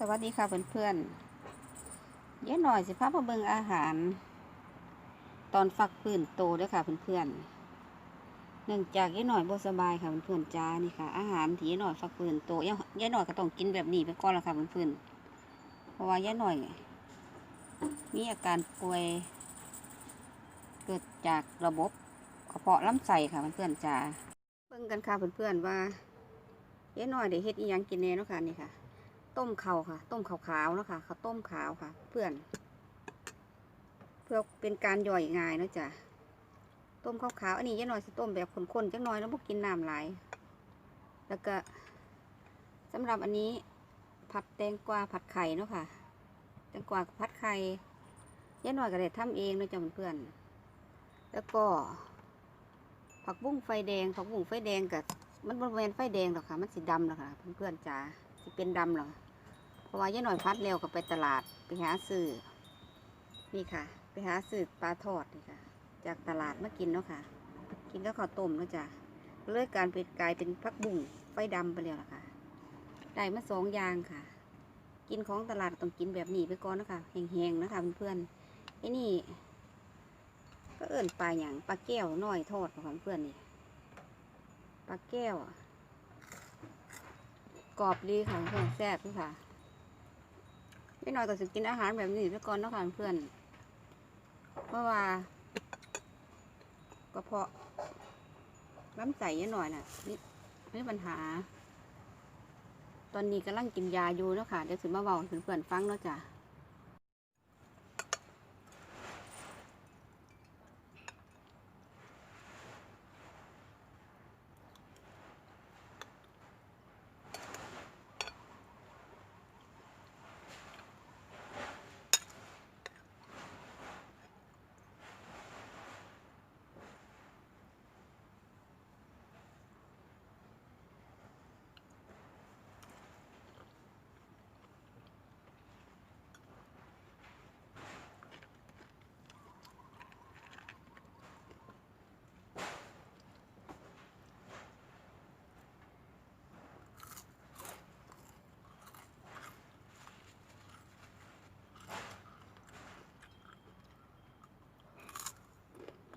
สวัสดีค่ะเพื่อนๆเย้หน่อยสิพามาเบิงอาหาร ตอนฟักพื้นโตด้วยค่ะเพื่อนๆเนื่องจากเย้หน่อยบ่สบายค่ะเพื่อนๆจ้านี่ค่ะ อาหารที่เย้หน่อยฟักพื้นโตเย้เย้หน่อยก็ต้องกินแบบนี้ไปก่อนละค่ะเพื่อนๆเพราะว่าเย้หน่อย มีอาการป่วย เกิดจากระบบกระเพาะลำไส้ค่ะเพื่อนๆจ้าเบิ่งกันค่ะเพื่อนๆว่าเย้หน่อยได้เฮ็ดอีหยังกินแน่เนาะค่ะนี่ค่ะ ต้มเข่าค่ะ ต้มขาวๆนะคะข้าวต้มขาวค่ะ เพื่อน เพื่อเป็นการย่อยง่ายนะจ้ะต้มขาวๆอันนี้ยังน่อยสิต้มแบบข้นๆจังน่อยแล้วพวกกินน้ำหลายแล้วก็สำหรับอันนี้ผัดแตงกวาผัดไข่เนาะค่ะแตงกวาผัดไข่ยายหน่อยก็ได้ทำเองนะจ้ะเพื่อนๆแล้วก็ ผักบุ้งไฟแดงผักบุ้งไฟแดงกับมันบริเวณไฟแดงหรอกค่ะ มันสีดำหรอกค่ะ เพื่อนๆจ้าสิเป็นดำหรอ ราะว่ายาหน่อยพัดเร็วก็ไปตลาดไปหาซื้อนี่ค่ะ ไปหาซื้อปลาทอดนี่ค่ะ จากตลาดมากินเนาะค่ะ กินก็ข้าวต้มเนาะจ้ะก็เลยการเป็นกลายเป็นผักบุ้งไฟดำไปแล้วล่ะค่ะ ได้มาสองอย่างค่ะ กินของตลาดต้องกินแบบนี้ไปก่อนนะคะแห้งๆนะคะเพื่อนๆไอ้นี่ ก็เอิ่นปลาอย่างปลาแก้วน้อยทอดของเพื่อนนี่ปลาแก้วกรอบดีค่ะเพื่อนแซ่บค่ะ ไม่น้อยก็จะกินอาหารแบบนี้ซะก่อนเนาะค่ะเพื่อนเพราะว่ากระเพาะล้ำใส่ยหน่อยน่ะนี่ไม่ปัญหา ตอนนี้กำลังกินยาอยู่เนาะค่ะเดี๋ยวถึงมาเบาให้เพื่อนๆฟังเนาะจ้ะ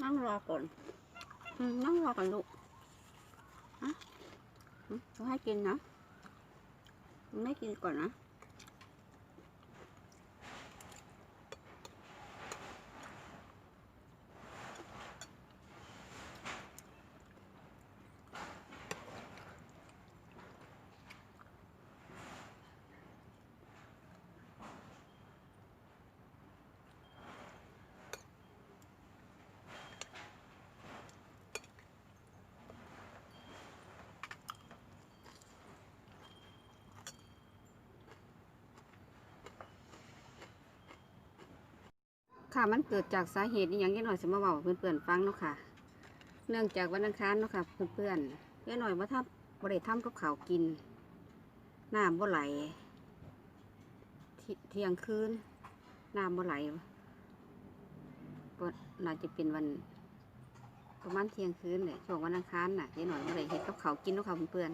นั่งรอก่อนอนั่งรอก่อนลูกฮะจะให้กินนะ ไม่กินก่อนนะ ค่ะ มันเกิดจากสาเหตุอย่างยี่หน่อยสิมาบอกเพื่อนๆฟังเนาะค่ะ เนื่องจากวันอังคารเนาะค่ะเพื่อนๆยี่หน่อยว่าถ้าบริทำกับข้ากินน้ำบ่ไหลเที่เที่ยงคืนน้ำบ่ไหลก็น่าจะเป็นวัน ประมาณเที่ยงคืนเนี่ยช่วงวันอังคารน่ะยี่หน่อยบ่ได้เห็ดกับข้ากินเนาะค่ะเพื่อน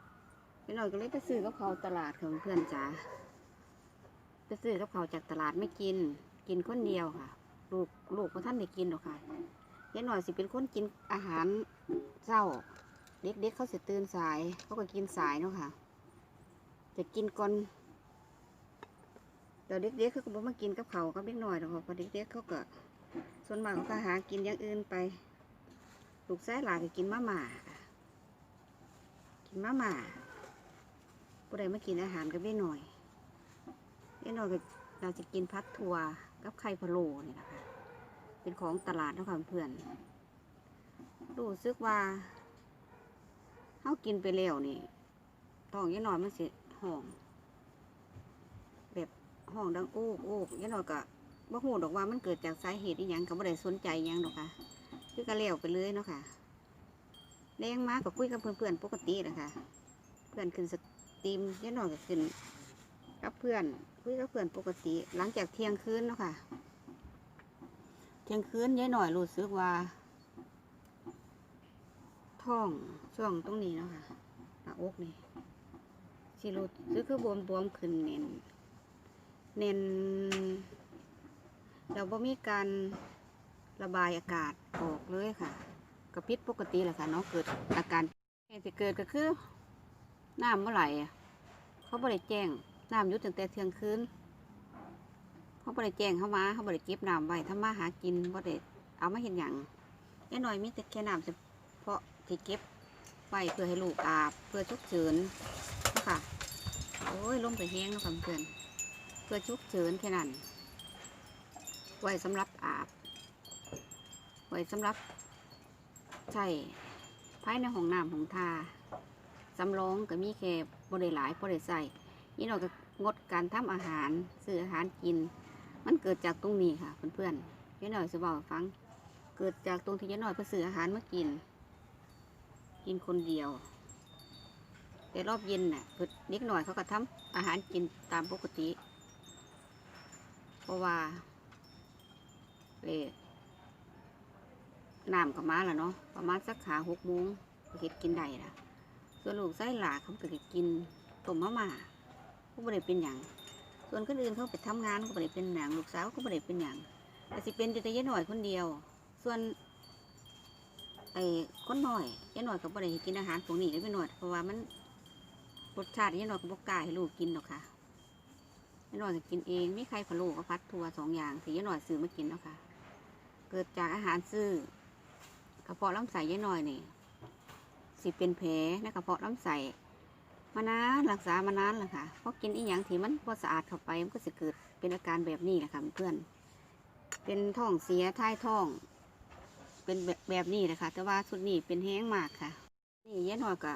ๆยี่หน่อยก็เลยไปซื้อกับข้าตลาดค่ะเพื่อนๆจ้าไปซื้อกับข้าจากตลาดไม่กิน กินคนเดียวค่ะ ลูกลูกพระท่านได้กินหรอกค่ะยายหน่อยสิเป็นคนกินอาหารเช้า เด็กๆเเขาสิตื่นสาย เขาก็กินสายเนาะค่ะ จะกินก่อนแต่เด็กๆเขาก็บ่มากินกับเขากับเด็กหน่อยหรอกค่ะเพราะเด็กๆเขาก็ส่วนมากเขาก็หากินอย่างอื่นไป ลูกชายหลานก็กินมาม่ากินมาม่าผู้ใดมากินอาหารกับเด็กหน่อยเด็กหน่อยก็เราจะกินพัดทัว กับไข่พะโล้นี่นะคะเป็นของตลาดนะคะเพื่อนรู้สึกว่าเขากินไปแล้วนี่ท้องยายหน่อยมันเสิห้อง แบบห้องดังโอ้โอ้ยายหน่อยก็บ่ฮู้ดอกว่ามันเกิดจากสาเหตุอหยังก็บ่ได้สนใจยังดอกค่ะคือก็แล้วไปเลยเนาะค่ะแรงมากก็คุยกับเพื่อนๆปกตินะคะเพื่อนขึ้นสตรีมยายหน่อยก็ขึ้น กับเพื่อนคุยกับเพื่อนปกติ หลังจากเที่ยงคืนเนาะค่ะ เที่ยงคืนยายหน่อยรู้สึกว่าท้องช่วงตรงนี้เนาะค่ะหน้าอกนี่สิรู้สึกคือบวมบวมขึ้นเน้นเน้นเราบ่มีการระบายอากาศออกเลยค่ะก็พิษปกติแหละค่ะเนาะเกิดอาการเหตุที่เกิดก็คือน้ำเมื่อไหร่เขาบ่ได้แจ้ง น้ำยุดตั้งแต่เที่ยงคืนเขาบ่ได้แจงเข้ามาเขาบ่ได้เก็บน้ำไว้ทำมาหากินบ่ได้เอามาเห็นอย่างแค่น้อยมีแต่แค่น้ำเฉพาะที่เก็บไว้เพื่อให้ลูกอาบเพื่อฉุกเฉินค่ะโอ้ยลมไปแห้งแล้วค่ะเพื่อนเพื่อฉุกเฉินแค่นั้นไว้สำหรับอาบไว้สำหรับใช้ภายในห้องน้ำของทาสำรองก็มีแค่บริหลายบริใส่ นี่เราก็งดการทำอาหารซื้ออาหารกิน มันเกิดจากตรงนี้ค่ะเพื่อนๆยายหน่อยจะบอกฟัง เกิดจากตรงที่ยายหน่อยไปซื้ออาหารมากิน กินคนเดียว แต่รอบเย็นน่ะเพิ่นเด็กหน่อยเขาก็ทำอาหารกินตามปกติ เพราะว่าเลน้ำกับมาแล้วเนาะประมาณสักขาหกโมงก็เห็ดกินได้ละส่วนลูกไส้หลาเขาก็สิกินต้มมะม่า เขาไม่ได้เป็นอย่างส่วนคนอื่นเขาไปทำงานเขาไม่ได้เป็นอย่างลูกสาวเขาไม่ได้เป็นอย่างแต่สิเป็นอยู่แต่ยายหน่อยคนเดียว ส่วนไอ้คนหน้อยยายหน่อยก็บ่ได้กินอาหารพวกนี้เลยไปหน่อยเพราะว่ามันรสชาติยายหน่อยก็บ่กล้าให้ลูกกินหรอกค่ะยายหน่อยก็กินเองมีไข่พะโล้กับพัดทัวสองอย่างที่ยายหน่อยซื้อมากินแล้วค่ะ เกิดจากอาหารซื้อกระเพาะลำไส้ยายหน่อยนี่สิเป็นแผลในกระเพาะลำไส้ มานานรักษามานานแล้วค่ะเพราะกินอีหยังที่มันบ่สะอาดเข้าไปมันก็จะเกิดเป็นอาการแบบนี้แหละค่ะเพื่อน เป็นท้องเสียท้ายท้อง เป็นแบบแบบนี้นะค่ะ แต่ว่าสุดนี้เป็นแห้งมากค่ะ นี่ยายหน่อยก็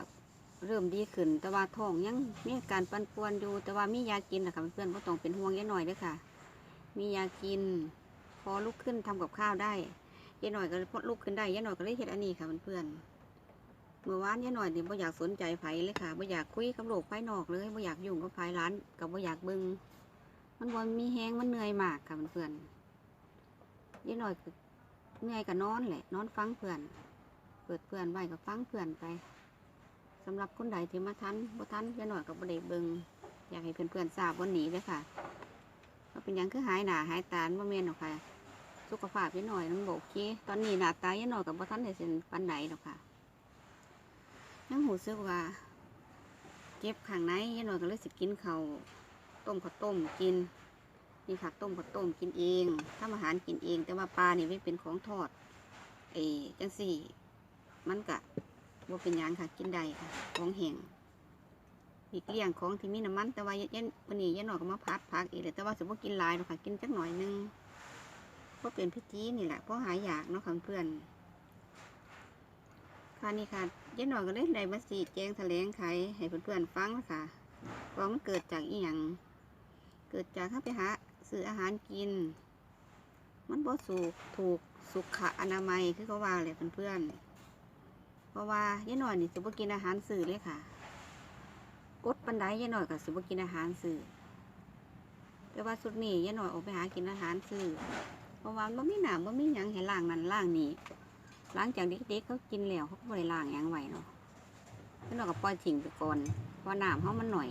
เริ่มดีขึ้น แต่ว่าท้องยังมีอาการปั่นป่วนอยู่ แต่ว่ามียากินนะคะเพื่อนก็ต้องเป็นห่วงยายหน่อยด้วยค่ะ มียากิน พอลุกขึ้นทำกับข้าวได้ยายหน่อยก็พอลุกขึ้นได้ยายหน่อยก็เลยเฮ็ดอันนี้ค่ะเพื่อนๆ เมื่อวานยายหน่อยนี่บ่อยากสนใจไผเลยค่ะบ่อยากคุยกับโลกภายนอกเลยบ่อยากยุ่งกับภายร้านกับบ่อยากเบิ่งมันบ่มีแห้งมันเหนื่อยมากค่ะเพื่อนๆยายหน่อยเหนื่อยก็นอนแหละ นอนฟังเพื่อน เปิดเพื่อนไว้ก็ฟังเพื่อนไปสำหรับคนใดที่มาทันบ่ทันจะหน่อยกับบ่ได้เบิงอยากให้เพื่อนๆทราบวันนี้เลยค่ะว่าเป็นยังคือหายหนาหายตาบ่แม่นหรอกค่ะ สุขภาพยายหน่อยมันบโอเคตอนนี้หนาตายายหน่อยกับบ่ทันได้เส้นปันไหนหรอกค่ะ ยังหูซึกว่าเจ็บข้างในยายหน่อยก็เลยสิกินเขาวต้มข้าวต้มกินนี่ค่ะต้มข้าวต้มกินเองทำอาหารกินเอง แต่ว่าปลาเนี่ยไม่เป็นของทอดเอจังสี่ มันกะว่าเป็นยังค่ะกินได้ค่ะ ของแห้งอีกเลี่ยงของที่มีน้ำมัน แต่ว่าเย็นวันนี้เย็นหน่อยก็มาพัดพักอีกเลยแต่ว่าสมมติกินหลายเนาะค่ะกินจักหน่อยนึงเพราะเป็นพิธีนี่แหละเพราะหายอยากเนาะค่ะเพื่อนค่ะนี่ค่ะ เย็นหน่อยก็เลยได้มาสีแจงแถลงไขให้เพื่อนๆฟังนะคะว่ามันเกิดจากอีหยังเกิดจากถ้าไปหาซื้ออาหารกิน มันบ่สูกถูกสุขอนามัยคือเขาว่าเลยเพื่อนๆเพราะว่ายายหน่อยนี่สิบ่กินอาหารสื่อเลยค่ะกดปันไดยายหน่อยก็สิบ่กินอาหารสื่อแต่ว่าสุดนี้ยายหน่อยออกไปหากินอาหารสื่อเพราะว่ามันบ่มีน้ำบ่มีหยังให้ล้างนั่นล้างนี่ หลังจากเด็กๆเขากินแล้วเขาก็บ่ได้ล้างยังไหวเนาะยายหน่อยก็ปล่อยทิ้งไปก่อนเพราะน้ำเขามันหน่อย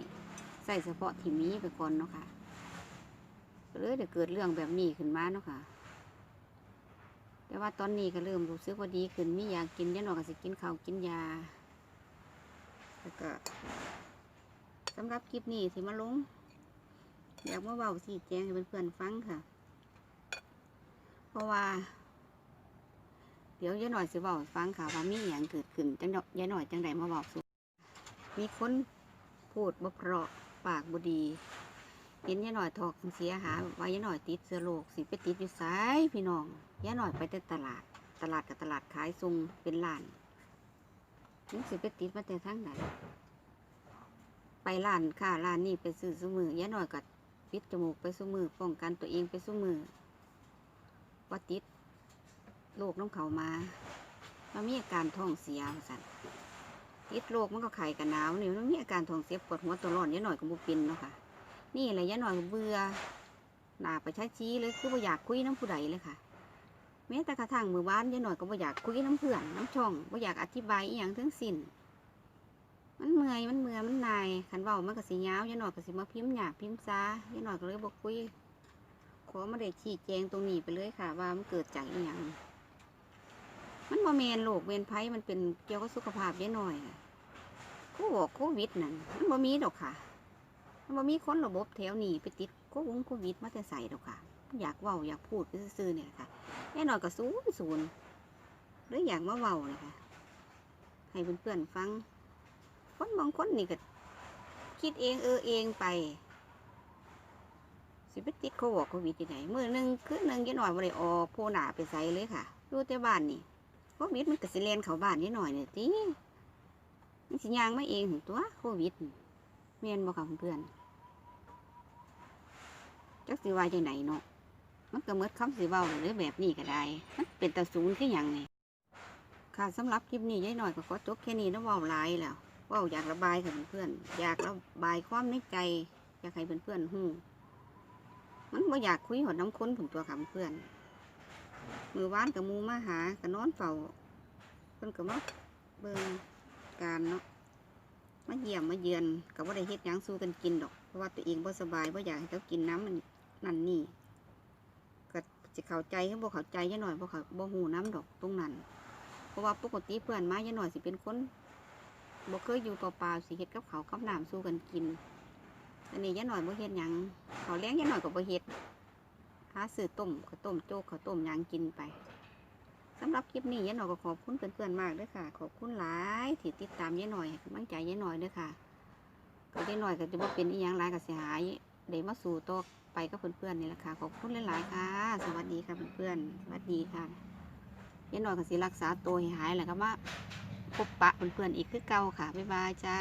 ใส่เฉพาะที่มีไปก่อนเนาะค่ะก็เลยเดี๋ยวเกิดเรื่องแบบนี้ขึ้นมาเนาะค่ะ แต่ว่าตอนนี้ก็เริ่มรู้สึกว่าดีขึ้นมียากินยหนอยก็สิกินข้าวกินยา แล้วก็สำหรับคลิปนี้สิมาลงอยากมาเบาสีแจงให้เพื่อนๆฟังค่ะ เพราะว่า เดี๋ยวยายหน่อยสิบาให้ฟังค่ะว่ามีอย่างเกิดขึ้นจังดอกยายหน่อยจังใดมาบอกสุมีคนพูดบ่เพราะปากบ่ดีเห็นยายหน่อยถอกเสียหาว่ายายหน่อยติดเชื้อโรคสิไปติดอยู่ไสายพี่น้องยายหน่อยไปแต่ตลาด ตลาดกับตลาดขายทรงเป็นร้านนึกสิไปติดมาแต่ทั้งไหนไปร้านค่ะร้านนี้ไปซื้อซุมือยายหน่อยกับปิดจมูกไปซุมือป้องกันตัวเองไปซุมือว่าติด โรคน้องเขามามันมีอาการท้องเสียว่สันติดโรคมันก็ไข่กันหนาวนี่มันมีอาการท้องเสียปวดหัวตัวร้อนยายหน่อยก็บุปินเนาะค่ะ นี่แหละยะหน่อยเบื่อหนาไปใช้ชี้เลยคือบ่อยากคุยน้ำผู้ใดเลยค่ะ แม้แต่กระทั่งมือบ้านยะหน่อยก็บ่อยากคุยน้ำเพื่อนน้ำช่องบ่อยากอธิบายอีหยังทั้งสิ้น มันเมื่อยมันเมื่อยมันนายขันเว้ามันก็สิยาวยายหน่อยก็สิมาพิมพ์หยาบพิมพ์ซายายหน่อยก็เลยบอกคุยขอมาได้ชี้แจงตรงนี้ไปเลยค่ะ ว่ามันเกิดจากอีหยัง มันบ่แมนโรคเวนไพมันเป็นเกี่ยวกับสุขภาพยายหน่อยน่บอกโควิดนั่นมันบ่มีดอกค่ะมันบ่มีคนระบบแถวหนีไปติดโควงโควิดมาแต่ใส่ดอกค่ะ อยากเว้าอยากพูดไปซื่อเนี่ยค่ะยายหน่อยก็ศูนย์ศูนย์หรืออยากมาเว้าเลยค่ะ ให้เพื่อนๆฟัง คนบางคนนี่ก็คิดเองเออเองไปสิไปติดโควิดโควิดที่ไหนมือหนึ่งคืนหนึ่งยี่หน่อยบ่ได้ออกโพหนาไปใส่เลยค่ะอยู่แต่บ้านนี่ วิดมันก็สิเลนเขาบ้านยี่หน่อยเนี่ยติมันสิยางไมาเองถึงตัวโควิดนี่แม่นบ่ค่ะเพื่อนจักสิว่าจังไหนเนาะมันก็หมดคำสิเว้าเลยแบบนี้ก็ได้ มันเป็นตาสูงคือหยังนี่ค่ะสำหรับคลิปนี้ยายหน่อยก็ขอจบแค่นี้แล้วเว้าหลายแล้วว้าอยากระบายกับเพื่อนอยากระบายความในใจ อยากให้เพื่อนๆฮู้มันบ่อยากคุยหอดน้ำค้นผมตัวคำเพื่อน มือวานกับมูมาหากับนอนเฝ้าเพิ่นก็มาเบิ่งการเนาะมาเยี่ยมมาเยือนกับว่าได้เฮ็ดหยังสู้กันกินดอกเพราะว่าตัวเองบ่สบายบ่อยากให้เขากินน้ำมันนั่นนี่ก็จะเข้าใจเขาบ่เข้าใจยะหน่อยบ่เข้าบ่ฮู้น้ำดอกตรงนั้นเพราะว่าปกติเพื่อนมายะหน่อยสิเป็นคนบ่เคยอยู่เปล่าๆสิเฮ็ดกับเขากับน้ำสู้กันกินอันนี้ยายหน่อยบ่เฮ็ดหยังเขาเลี้ยงยายหน่อยก็บ่เฮ็ด หาซื้อต้มข้าวต้มโจ๊กข้าวต้มยังกินไปสำหรับคลิปนี้ยายหน่อยก็ขอบคุณเพื่อนๆมากด้อค่ะ ขอบคุณหลายที่ติดตามยายหน่อยให้กำลังใจยายหน่อยด้อค่ะ ก็ยายหน่อยก็จะบ่เป็นอีหยังหลายก็สิหายได้มาสู่ต่อไปกับเพื่อนๆนี่แหละค่ะ ขอบคุณหลายๆค่ะ สวัสดีค่ะเพื่อนๆสวัสดีค่ะยายหน่อยก็สิรักษาตัวให้หายแล้วก็มาพบปะเพื่อนๆอีกคือเก่าค่ะบ๊ายบายจ้า